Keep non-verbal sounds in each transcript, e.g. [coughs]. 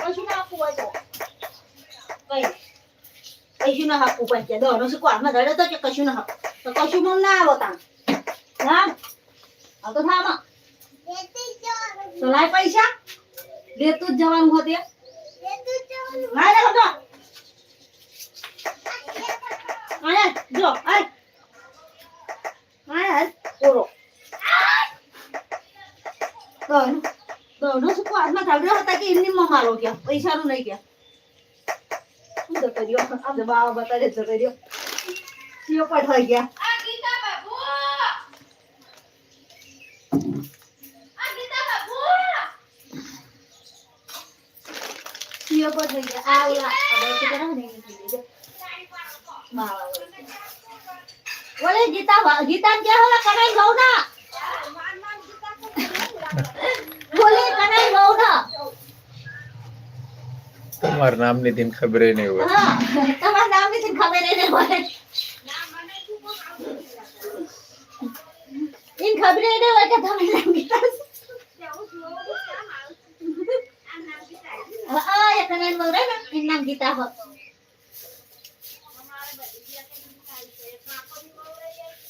કશું ના આપવું હોય તો. કઈ? કશું ના આપવું પડે કે દોનો શું કોરમાં ધડે તો કે કશું ના આપવું. તો કશું ના આવો તાણ. ના? આ તો લાય પૈસા. લેતું જ જવાનું હોતે. લાય લે જો, આય. આય ઓરો. દોનો દોનો શું કોરમાં ધડે હતા કે એમની માં મારો ગયા? પૈસાનું નહીં ગયા. શું જતો રહ્યો? આ બાવા બતાડે જતો રહ્યો. સિયો પર થઈ ગયા સિયો પર થઈ ગયા આ ઓલા આ તો કરાવ ને ઓલે ગીતા ગીતા ને ક્યાં होला કનાઈ ગૌ ના બોલે કનાઈ ગૌ ના તમારા નામની દિન ખબર નહીં હોય. તમારા નામની ખબર એને હોય ઇન ખબર એને હોય કે તમે નામ ગીતા છો. હા એ કનાઈ ગૌ રે ને એનું નામ ગીતા હો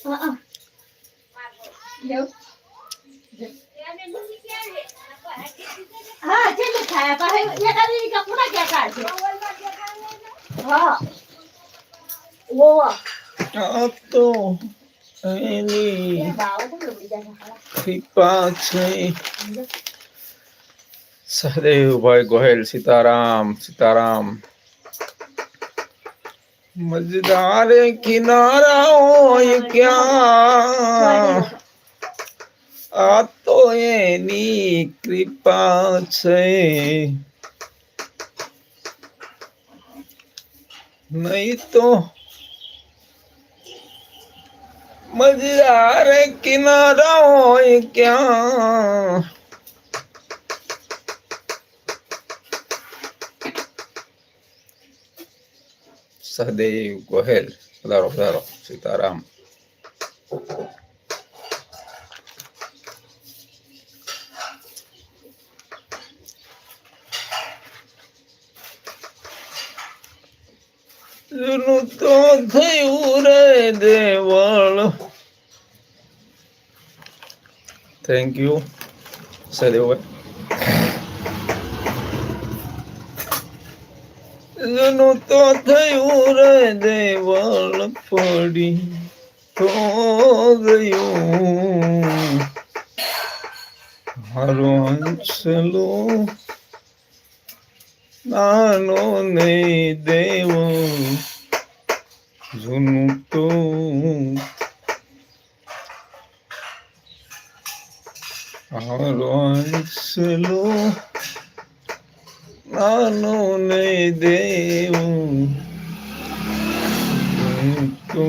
હા હા હા છે ને ખાયા પાસે એકાદી કપડા ક્યાં કાઢશે હા ઓવા આ તો એની એ બાવા તો બીજા ખાવા કૃપા છે સહદેવભાઈ ગોહેલ સીતારામ સીતારામ મજદાર કિનારા હોય ક્યાં આ તો એની કૃપા છે નહીં તો મજદાર કિનારા હોય ક્યાં સહદેવ ગોહેલ પધારો પધારો સીતારામ તો થયું રે દેવળ થેન્ક યુ સહદેવભાઈ જૂનું તો થયું રે દેવળ પડી. તો ગયું. મારો નાનો નહીં દેવ જૂનું તો મારો અંશલો નાનો નહીં દેવું. તો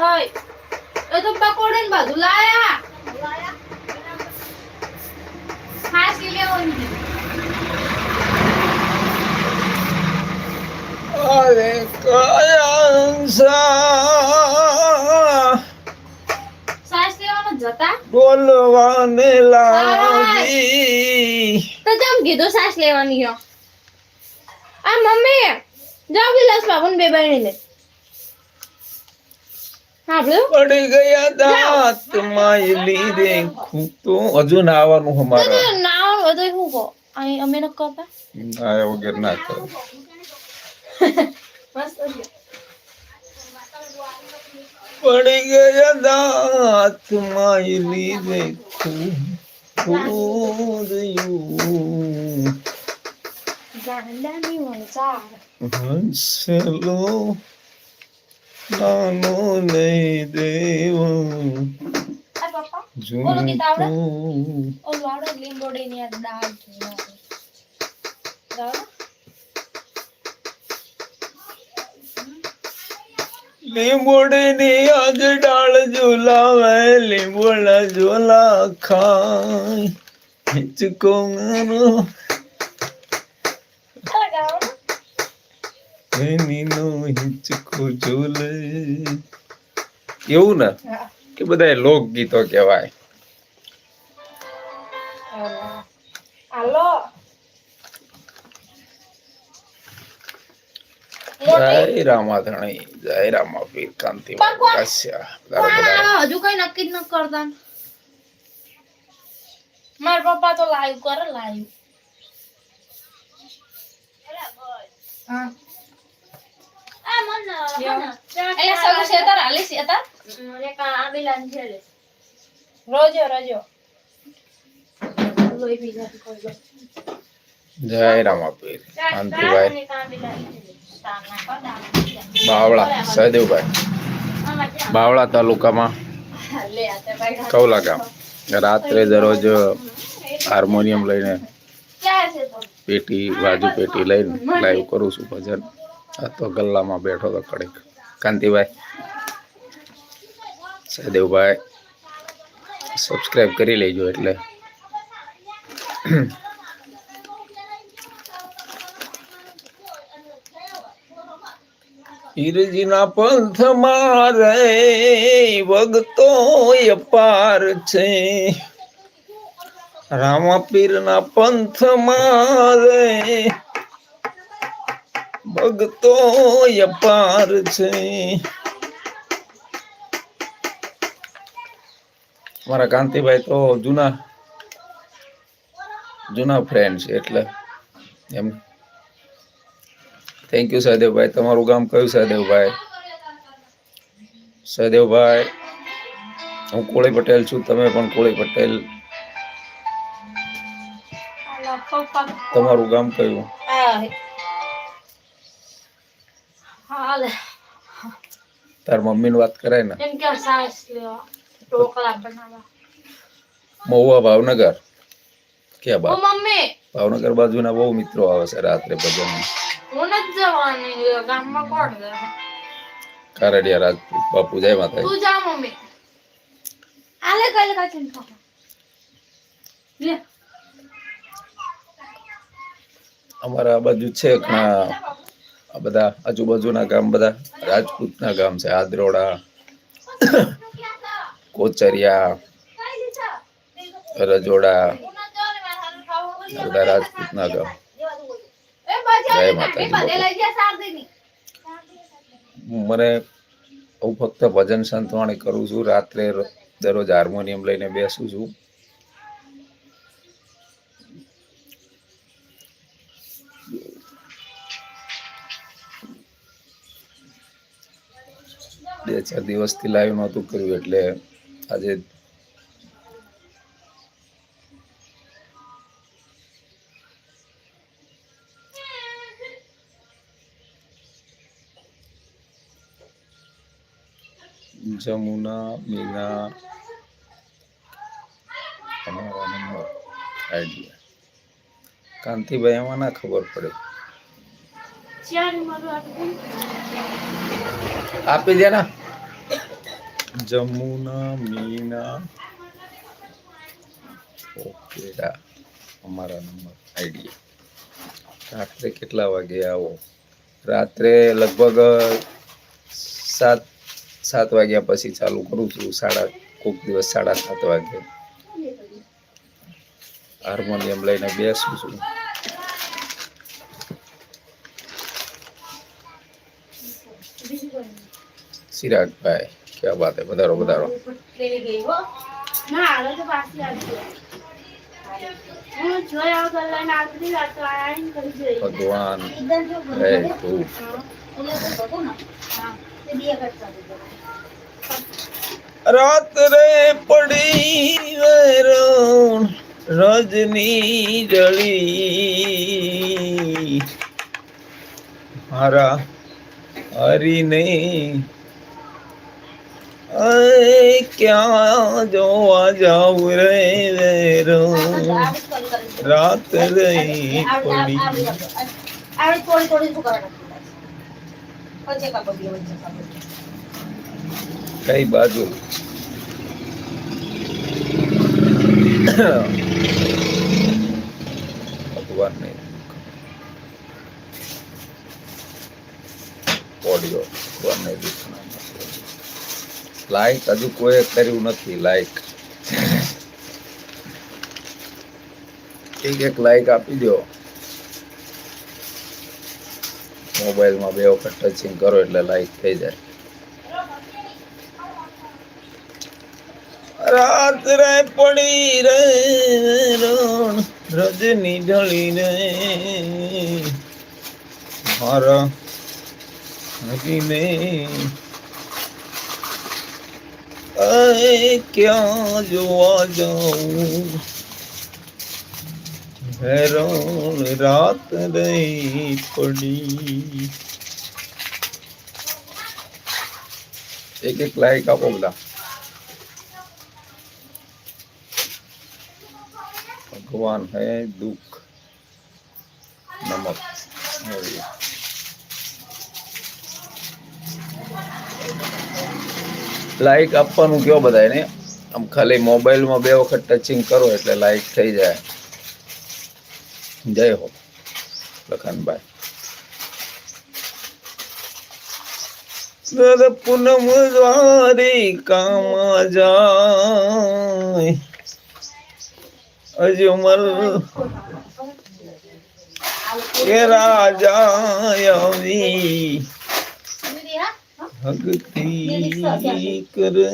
ઓય એ તો પકોડે બધું લાયા. ખાસ કે લેવાની અરે કયા જતા? બોલવાને લાગી. તો જમ કીધું સાસ લેવાની હો આ મમ્મી જાઓ વિલાસ બાબુને બે બહેણી લે પડી ગયા દાંત માય લીધે ખૂટતો હજુ નાવાનું અમારા. ના આવડે શું કહો? અમે ન આ વગર ના કરો. પડી ગયા દાંત માય લીધે વંચાર હંસલો નાનો નહીં દેવ આ લીંબોડીની આજ ડાળ ઝુલાવે લીંબોડા ઝોલા ખાય હિચકો મારો એનીનો હિચકો ઝૂલે. એવું ને? કે બધા લોકગીતો કહેવાય. હાલો. જય રામાધણી જય રામા પીર કાંતિ ભગવાન. કાશ્યા બધા બધા હજુ કઈ નક્કી જ ન કરતા મારા પપ્પા તો લાઈવ કરે લાઈવ હા આ મન એટલે સગું શેતાર હાલી શેતાર રેકા આબેલાન છેલે રોજો રોજો લોહી પી જાય કોઈ લો જય રામા પીર કાંતિભાઈ બાવળા, સહદેવભાઈ. બાવળા તાલુકામાં કૌલા ગામ. રાત્રે દરરોજ હાર્મોનિયમ લઈને પેટી બાજુ પેટી લઈને લાઈવ કરું છું ભજન. આ તો ગલ્લામાં બેઠો તો કડેક. કાંતિભાઈ, સહદેવભાઈ સબસ્ક્રાઈબ કરી લેજો એટલે. ઈરજીના પંથમાં રહે વગતો અપાર છે. રામાપીરના પંથમાં રે ભગતો અપાર છે. મારા કાંતિભાઈ તો જૂના જૂના ફ્રેન્ડ છે એટલે એમ થેન્ક યુ સહદેવભાઈ તમારું ગામ કયું સહદેવભાઈ સહદેવભાઈ હું કોળી પટેલ છું. તમે પણ કોળી પટેલ. તમારું ગામ કયું? તાર મમ્મીની વાત કરાય ને. મહુવા ભાવનગર. ક્યાં ભાવનગર બાજુના બહુ મિત્રો આવે છે રાત્રે ભજન હું નથી જવાની ગામમાં કોણ જાય કારડિયા રાજપૂત બાપુ જય માતા તું જા મમ્મી. આલે કાલે કાચીન ખાવા લે. અમારા આ બાજુ છે ઘણા આ બધા આજુબાજુના ગામ બધા રાજપૂતના ગામ છે આદરોડા કોચરિયા રજોડા બધા રાજપૂતના ગામ. જય માતાજી મને હું ફક્ત ભજન સંતવાણી કરું છું. રાત્રે દરરોજ હાર્મોનિયમ લઈને બેસું છું. બે ચાર દિવસથી લાઈવ નહોતું કર્યું એટલે આજે જમુના મીના અમારા નંબર આઈડિયા કાંતિભાઈ એમાં ના ખબર પડે. આપી દે ને. જમુના, મીના. ઓકે અમારા નંબર. આઈડિયા રાત્રે કેટલા વાગે આવો? રાત્રે લગભગ સાત સાત વાગ્યા પછી ચાલુ કરું છું. સાડા કોક દિવસ સાડા સાત વાગે. હાર્મોનિયમ લઈને બેસું છું. સિરાગભાઈ ક્યાં વાત હે? વધારો વધારો. પેલી રાત રાત્રે પડી વેરણ રજની જળી. મારા હરીને ક્યાં જોવા જાઉં રે વેરણ? રાત રહી પડી આવડે થોડી થોડી શું કરવા વચ્ચે કાપો બે વચ્ચે કાપો કઈ બાજુ? ભગવાન ને ઓડિયો ભગવાન નહીં લાઈક હજુ કોઈ કર્યું નથી, લાઈક. એક એક લાઈક આપી દો મોબાઈલમાં બે વખત ટચિંગ કરો એટલે લાઈટ થઈ જાય. રાત્રે પડી રે રણ રજની ઢળી રે મારા હકીને અય ક્યાં જોવા જાઉં? હેરણ રાત રહી પડી. એક એક લાઈક આપો બધા. ભગવાન હે દુઃખ. નમક. લાઈક આપવાનું કયો બધાને આમ ખાલી મોબાઈલમાં બે વખત ટચિંગ કરો એટલે લાઈક થઈ જાય. જય હો. લખનભાઈ. દર પૂનમ દ્વારિકામાં જાય. અજમલ કે રાજા હા ભક્તિ કરે.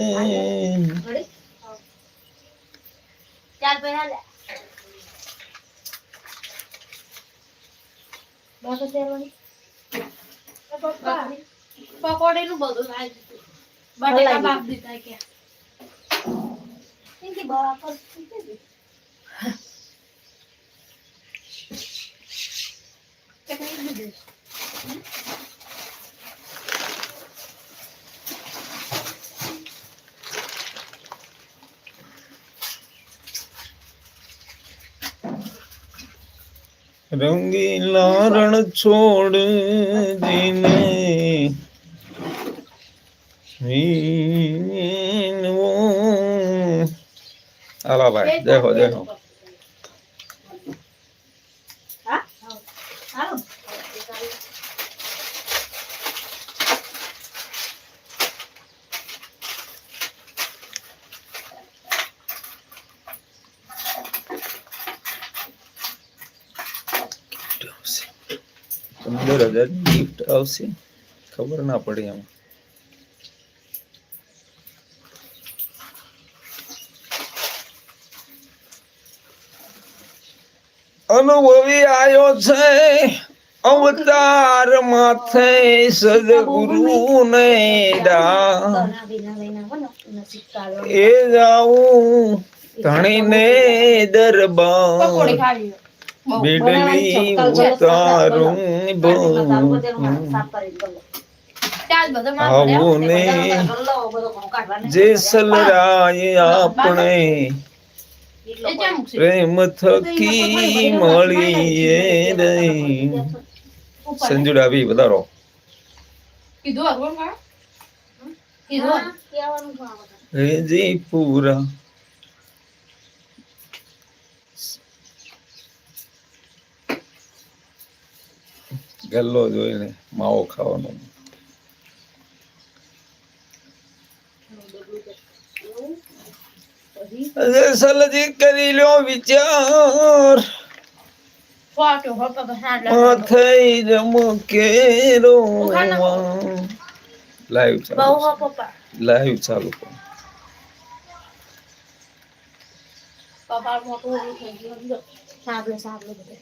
ચાલ પહેલા બાતો શેરવાની પપ્પા પકોડીનું બધું દીધું બટેકા બાપ દીધા કે. કેમ કે બરાબર કે કઈ દીધું રંગીલા રણ છોડ વીણવો. હાલો ભાઈ જય હો જય હો હા હાલો પંદર હજાર ગિફ્ટ આવશે? ખબર ના પડે એમ. અનુભવી આવ્યો છે અવતાર માથે સદગુરુ ને એ જાઉં ધણીને દરબાર. બેડલી ઉતારું જેસલરાય આપણે? પ્રેમ થકી મળીએ રે સંજુડા બી વધારો કીધું કીધું પૂરા ગલ્લો જોઈને માવો ખાવાનો. સલજી કરી લ્યો વિચાર. માથે રમકે રોવા લાઈવ ચાલુ પપ્પા. લાઈવ ચાલુ કરો. મોટું થઈ ગયું. સાંભળે સાંભળે બધે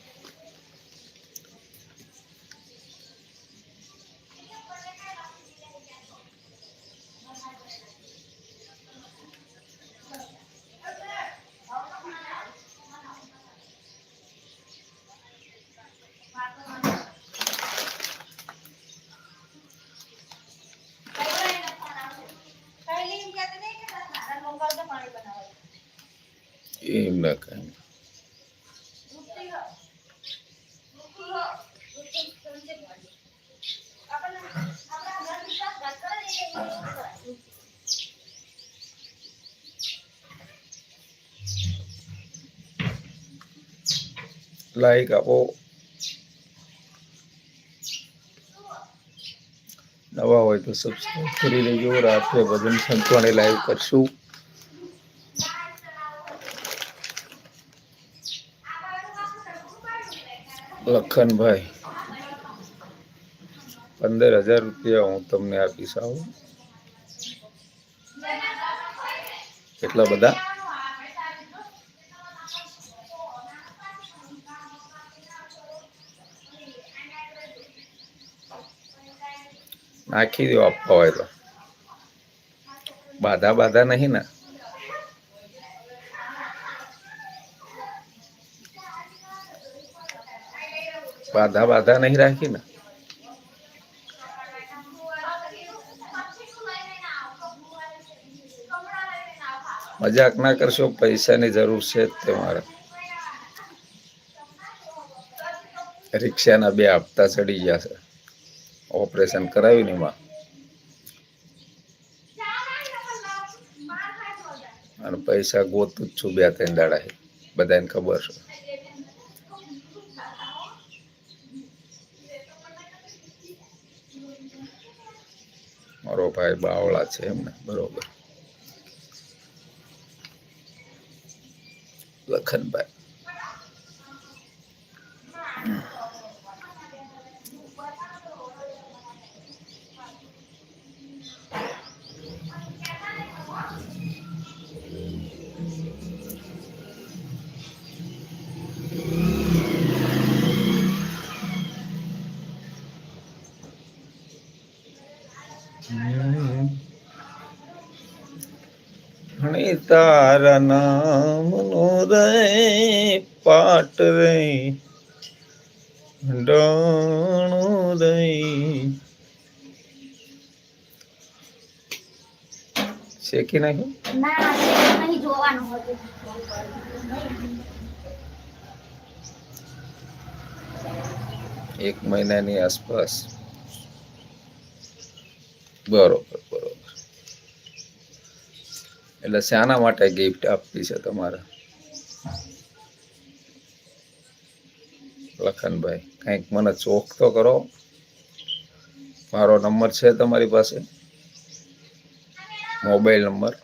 એમ ના લાઈક આપો નવા હોય તો સબસ્ક્રાઈબ કરી લેજો રાત્રે ભજન સંતવાણી લાઈવ કરશું લખનભાઈ પંદર હજાર રૂપિયા હું તમને આપીશ, આવું. એટલા બધા? નાખી દો, આપવા હોય તો. બાધા બાધા નહીં ને. બાધા બાધા નહીં રાખી ને મજાક ના કરશો, પૈસાની જરૂર છે તમારે. રિક્ષાના બે હપ્તા ચડી ગયા છે. ઓપરેશન કરાવ્યું ને એમાં. અને પૈસા ગોતું જ છું બે ત્રણ દાડા બધાને ખબર છે. મારો ભાઈ બાવળા છે એમને બરોબર. લખનભાઈ. તારા નામનો રે પાટ રે ડણો રે. શેકી નાખ્યું એક મહિનાની આસપાસ. બરોબર. એટલે શાના માટે ગિફ્ટ આપવી છે તમારે. લખનભાઈ, કંઈક મને ચોખ તો કરો. મારો નંબર છે તમારી પાસે? Mobile number?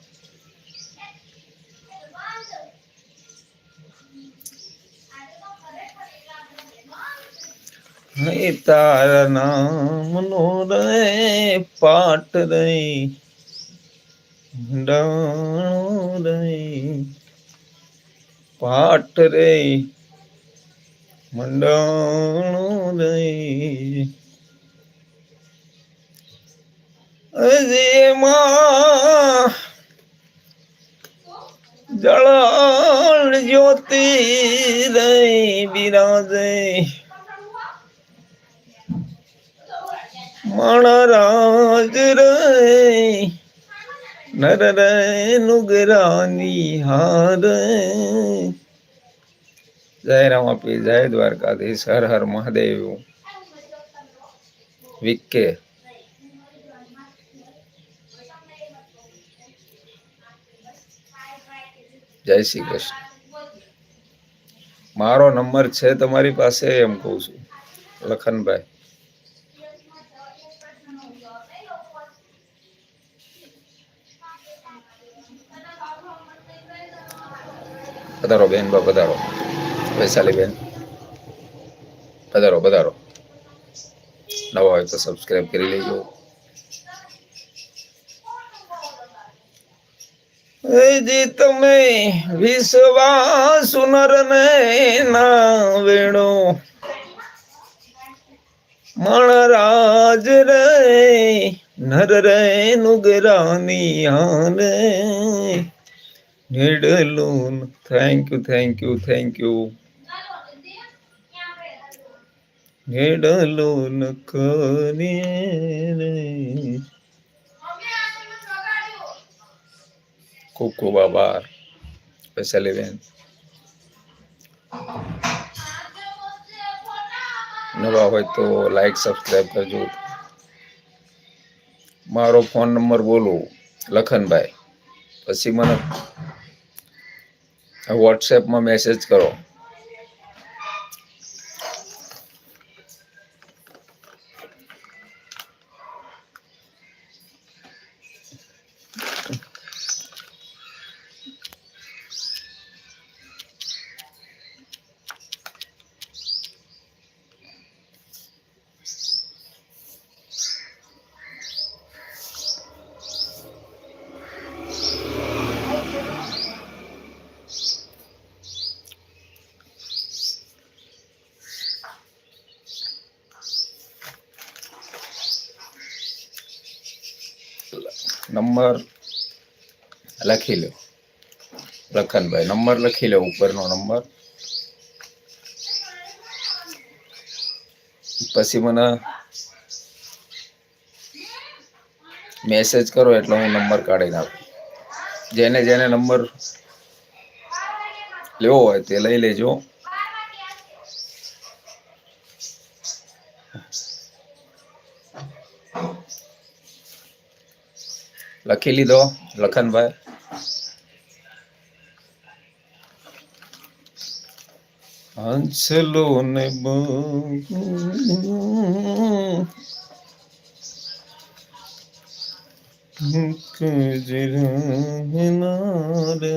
તારા નામ નામનો રે પાટ રે ડાણો દઈ પાટ રે મંડાણો દઈ અજે માં જળ જ્યોતિ દઈ બિરાજે. મણરાજ રે નર નુગરાની હાર જય રામાપી જય દ્વારકાધીશ હર હર મહાદેવ વિકે જય શ્રી કૃષ્ણ મારો નંબર છે તમારી પાસે એમ કહું છું. લખનભાઈ. પધારો બેન બા પધારો. વૈશાલી બેન. પધારો પધારો. નવા હોય તો સબસ્ક્રાઈબ કરી લેજો. જી તમે વિશ્વાસ નર ના વેણો મણરાજ રે, નર રે નુગરાની હારે. આને નેડલું thank you thank you thank you નેડલું કરીએ ખૂબ ખૂબ આભાર વૈશાલી બેન નવા હોય તો લાઈક સબસ્ક્રાઈબ કરજો મારો ફોન નંબર બોલો લખનભાઈ પછી મને વોટ્સએપમાં મેસેજ કરો નંબર લખી લો લખનભાઈ નંબર લખી લો ઉપરનો નંબર. પછી મને મેસેજ કરો એટલે હું નંબર કાઢી નાખું. જેને જેને નંબર લેવો હોય તે લઈ લેજો. લખી લીધો લખનભાઈ હંસલો ને રે કજરાના રે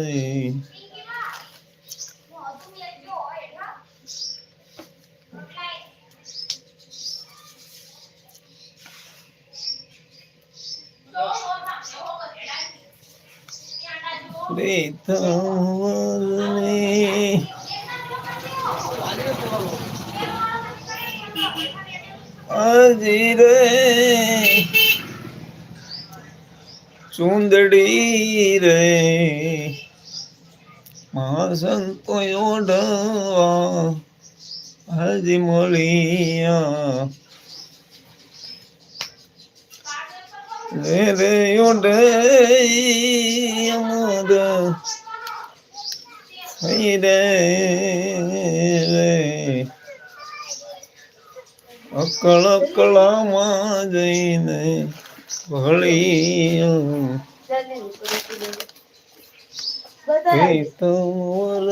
આજી રે ચુંદડી રે. મહાસંતો ઓઢવા હાજી મળિયા. રે રે ઓઢે અમર હઈ રે રે. અકળ અકળામાં જઈને ભળી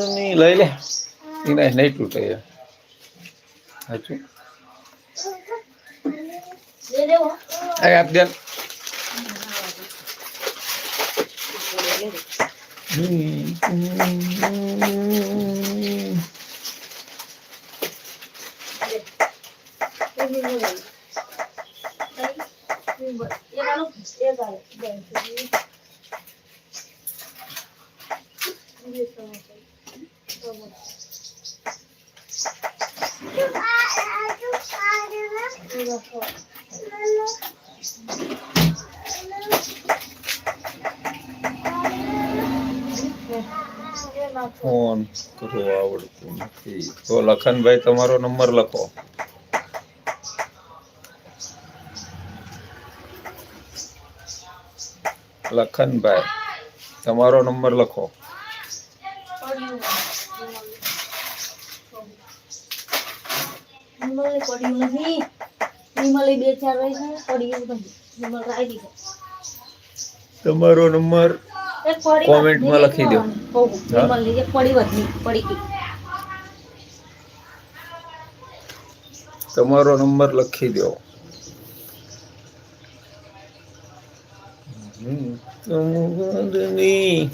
ની લઈ લે. એને નહીં તૂટે હાચું. સાચું આ આપ ફોન કરવો આવડતું નથી તો લખનભાઈ તમારો નંબર લખો લખનભાઈ તમારો નંબર લખો. તમારો નંબર એક માં લખી દો. તમારો નંબર લખી દો. સમુદની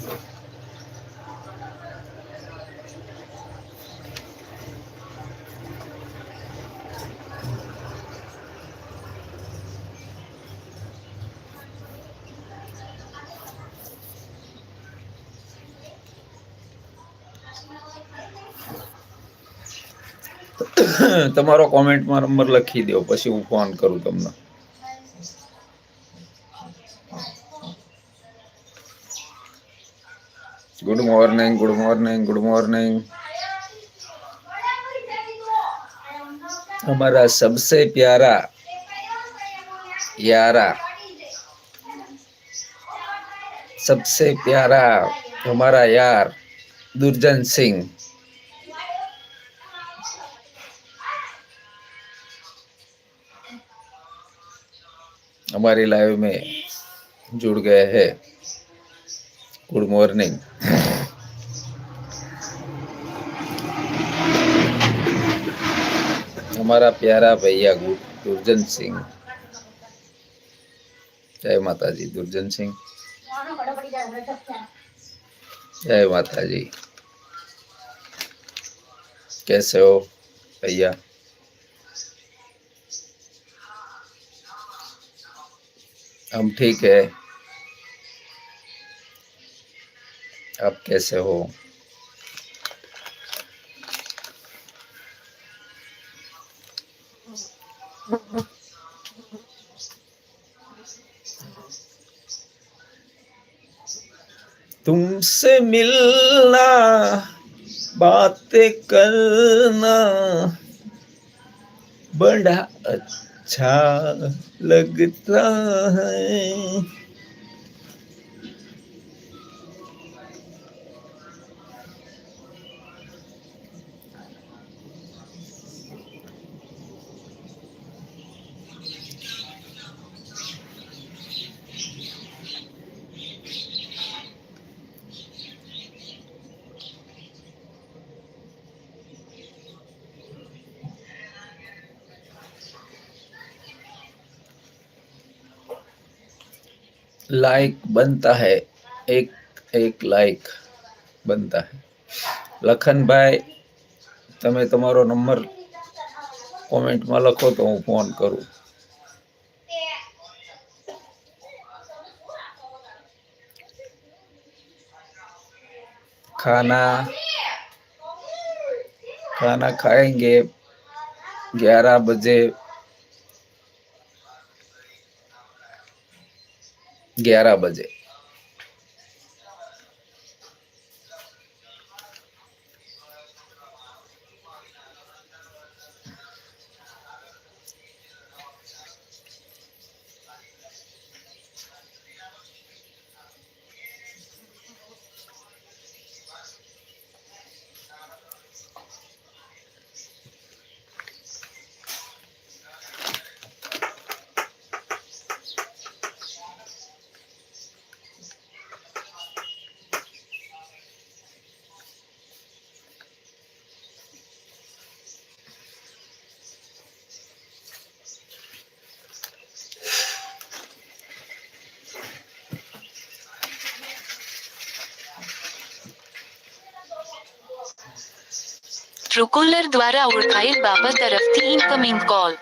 [coughs] તમારો કોમેન્ટમાં નંબર લખી દો પછી હું ફોન કરું તમને. Good morning good morning good morning हमारा सबसे प्यारा यारा, सबसे प्यारा हमारा यार दुर्जन सिंह। हमारी लाइव में जुड़ गए हैं। गुड मॉर्निंग हमारा प्यारा भैया दुर्जन सिंह जय माता जी दुर्जन सिंह जय माता जी कैसे हो भैया हम ठीक है आप कैसे हो तुमसे मिलना बातें करना बड़ा अच्छा लगता है। लाइक बनता है एक एक લાઈક બનતા હે લખનભાઈ તમે તમારો નંબર કોમેન્ટમાં લખો તો હું ફોન કરું खाना खाना खाएंगे ग्यारह बजे ગ્યારહ બજે. ટ્રુકોલર દ્વારા ઓળખાયેલ બાબત તરફથી ઇનકમિંગ કોલ